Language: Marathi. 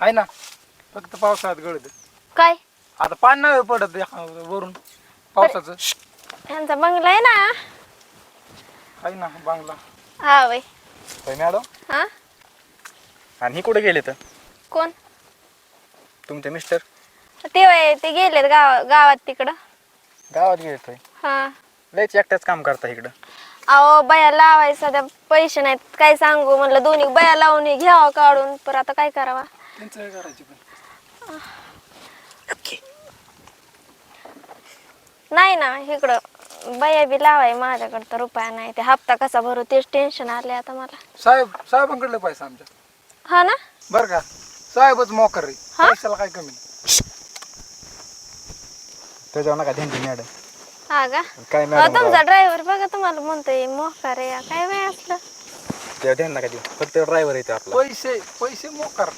आहे ना फक्त पावसाळ्यात गळत. काय? आता पाणी नाही पडत या- वरून पावसाचं. यांचा बंगला आहे ना? आहे ना बांगला. हा वय होय मॅडम? हा? आणि कुठे गेले तर कोण? तुमचे मिस्टर? ते वय ते गेलेत गाव गावात तिकडं. गावात गेले होय? हा. लयच एकट्याच काम करता इकडं. अहो बया लावायचं सध्या पैसे नाहीत काय सांगू म्हणलं दोन्ही बया लावून हे घ्यावं काढून पर आता काय करावा? त्यांचं करायची पण? नाही ना इकडं बया बी लावाय माझ्याकडं तर रुपया नाही. ते हप्ता कसा भरू तेच टेन्शन आले आता मला. साहेब साहेबांकडले पैसा आमच्या. हा ना? बरं का? साहेबच मोकर रे हा? पैशाला काय कमी नाही. त्याच्यावर नका ध्यान मॅडम हा का? काय अहो, मॅडम तुमचा ड्रायव्हर बघा तुम्हाला म्हणतोय मोकार आहे काय वय असलं? त्याच्यावर ध्यान नका देऊ फक्त ड्रायव्हर येते आपला. पैसे पैसे मोकर.